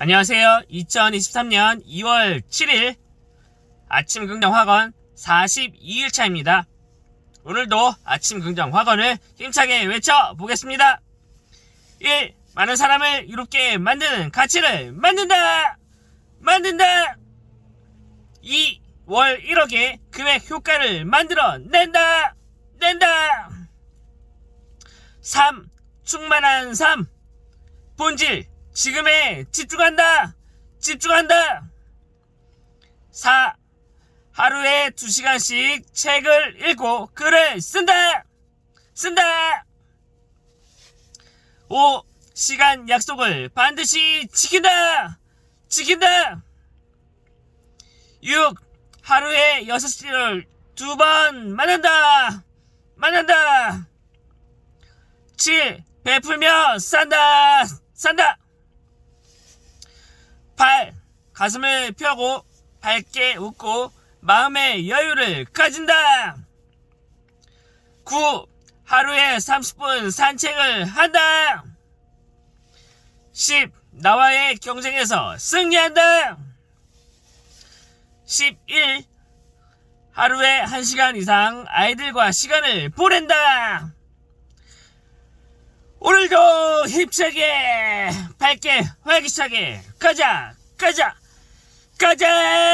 안녕하세요. 2023년 2월 7일 아침 긍정 학원 42일차입니다. 오늘도 아침 긍정 학원을 힘차게 외쳐보겠습니다. 1. 많은 사람을 이롭게 만드는 가치를 만든다! 만든다! 2. 월 1억의 금액 효과를 만들어 낸다! 낸다! 3. 충만한 삶 본질 지금에 집중한다 집중한다 4. 하루에 2시간씩 책을 읽고 글을 쓴다 쓴다 5. 시간 약속을 반드시 지킨다 지킨다 6. 하루에 6시를 두 번 만난다 만난다 7. 베풀며 산다 산다 8. 가슴을 펴고 밝게 웃고 마음의 여유를 가진다 9. 하루에 30분 산책을 한다 10. 나와의 경쟁에서 승리한다 11. 하루에 1시간 이상 아이들과 시간을 보낸다 오늘도 힘차게 밝게 활기차게 가자 가자 가자